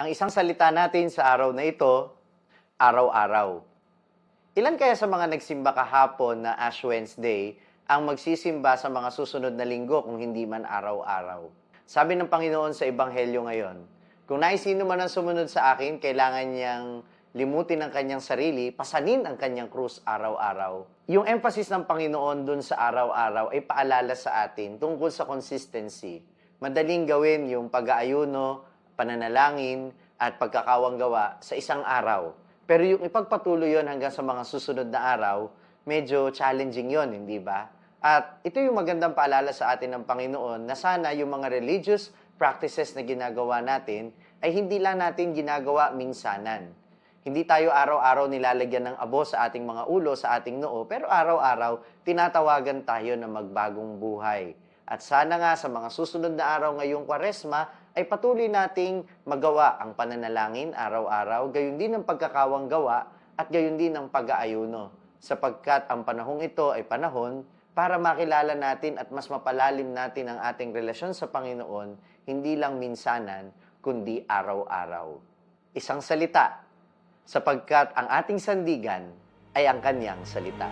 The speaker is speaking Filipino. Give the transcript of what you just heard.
Ang isang salita natin sa araw na ito, araw-araw. Ilan kaya sa mga nagsimba kahapon na Ash Wednesday ang magsisimba sa mga susunod na linggo kung hindi man araw-araw? Sabi ng Panginoon sa Ebanghelyo ngayon, kung nais sino man ang sumunod sa akin, kailangan niyang limutin ang kanyang sarili, pasanin ang kanyang krus araw-araw. Yung emphasis ng Panginoon dun sa araw-araw ay paalala sa atin tungkol sa consistency. Madaling gawin yung pag-aayuno, pananalangin, at pagkakawang gawa sa isang araw. Pero yung ipagpatuloy yon hanggang sa mga susunod na araw, medyo challenging yon, hindi ba? At ito yung magandang paalala sa atin ng Panginoon na sana yung mga religious practices na ginagawa natin ay hindi lang natin ginagawa minsanan. Hindi tayo araw-araw nilalagyan ng abo sa ating mga ulo, sa ating noo, pero araw-araw tinatawagan tayo na magbagong buhay. At sana nga sa mga susunod na araw ngayong kwaresma ay patuloy nating magawa ang pananalangin araw-araw, gayon din ang pagkakawang gawa at gayon din ang pag-aayuno. Sapagkat ang panahong ito ay panahon para makilala natin at mas mapalalim natin ang ating relasyon sa Panginoon, hindi lang minsanan, kundi araw-araw. Isang salita, sapagkat ang ating sandigan ay ang kanyang salita.